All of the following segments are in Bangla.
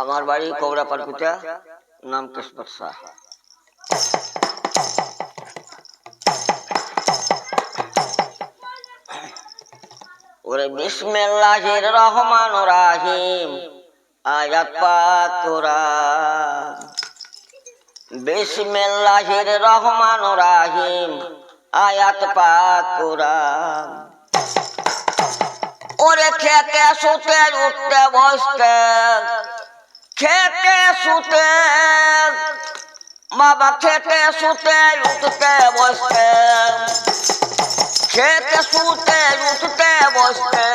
আমার বাড়ি কৌরা পারকুটা নাম কেশপত শাহ। ওরে বিসমিল্লাহির রহমান রাহিম, আয়াত পাক কোরআন। বিসমিল্লাহির রহমান রাহিম, আয়াত পাক কোরআন। ওরে খেতে শুতে উঠতে, বসতে খেতে শুতে, বাবা খেতে শুতে, উঠতে বসতে। খেতে শুতে, উঠতে বসতে,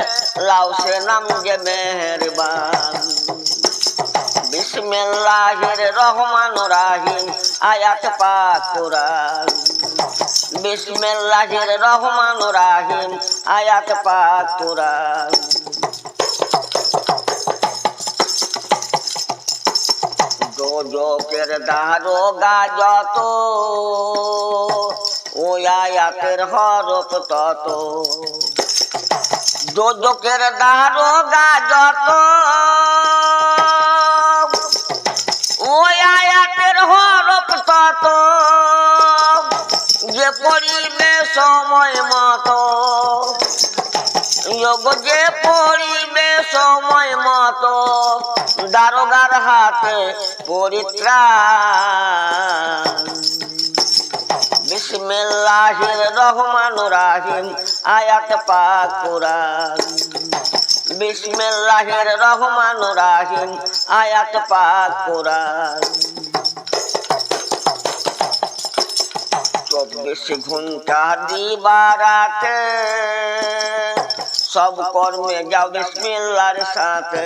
লাউ সে নাম যে মেহরবান। বিসমিল্লাহির রহমান রাহিম, আয়াত পাক কোরআন। বিসমিল্লাহির রহমান রাহিম, আয়াত পাক কোরআন। যোজকের দারোগা যত ওই আয়াতের হরফ তত। যোজকের দারোগা যত আয়াতের হরফ তত। যে পড়িবে সময় মতো। যোগ যে পড়িবে সময় মতো দারোগার হাতে পরিত্রাণ। বিসমিল্লাহির রহমান রাহিম, আয়াত পাক কোরআন। বিসমিল্লাহির রহমান রাহিম, আয়াত পাক চব্বিশ ঘণ্টা দিবারাতে সব কর্মে যাও বিসমিল্লার সাথে।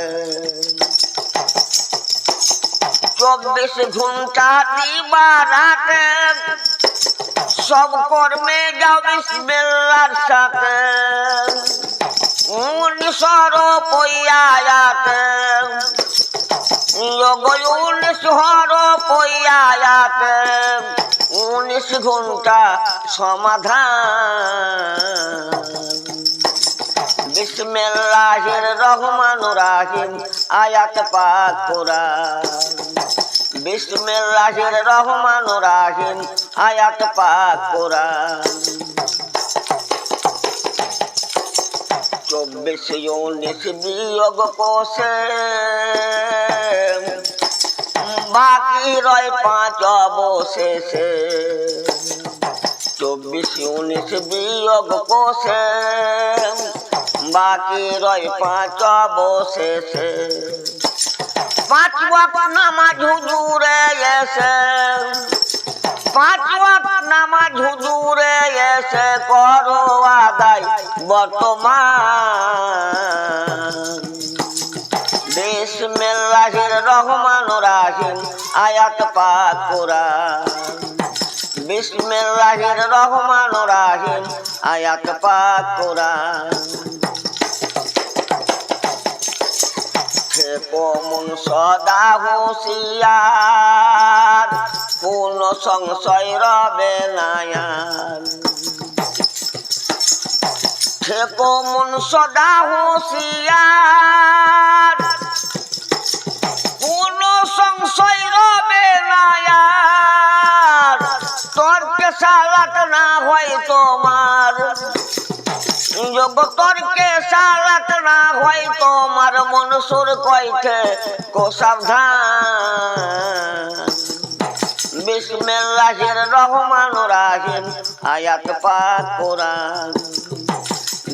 চব্বিশ ঘণ্টা দিবারাতে সব কর্মে যাও বিসমিল্লার সাথে। উনিশর পইয়াতে উনিশ হর পইয়াতে উনিশ ঘণ্টা সমাধান। বিসমিল্লাহির রহমান রাহিম, আয়াত পাক কোরআন। বিসমিল্লাহির রহমান রাহিম, আয়াত পাক কোরআন। চব্বিশ উনিশ বিয়োগ কোষে, বাকি রয় পাঁচ অবশেষে। চব্বিশ উনিশ বিয়োগ কোষে বাকি রয় পাঁচ অবশেষে। পাঁচ ওয়াক্ত নামাজ হুজুরে এসে। পাঁচ ওয়াক্ত নামাজ হুজুরে এসে করো আদায় বর্তমান। বিসমিল্লাহির রহমান রাহিম, আয়াত পাক কোরআন। বিসমিল্লাহির রহমান রাহিম, আয়াত পাক কমন সদা হুঁশিয়ার। কোন সংশয় রবে নায়ার সে কমন সদা হুঁশিয়ার। কোন সংশয় রবে নায়ার তর্কে সালাত না হয় তোমার। জগতরকে সালাত না হয়, তোমার মনসুর কইতে কো সাবধান। বিসমিল্লাহির রহমান রাহিম আয়াত পাক কোরআন।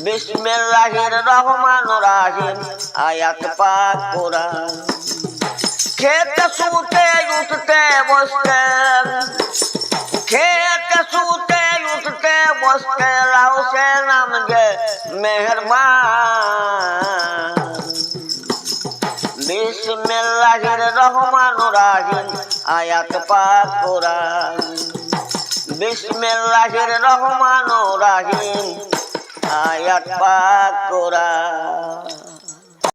বিসমিল্লাহির রহমান রাহিম আয়াত পাক কোরআন। খেতে, শুতে, উঠতে, বসতে। খেতে, শুতে, উঠতে, বসতে। মেহরবান বিসমিল্লাহির রহমানুর রহিম আয়াত পাক কোরআন বিসমিল্লাহির রহমানুর রহিম আয়াত পাক কোরআন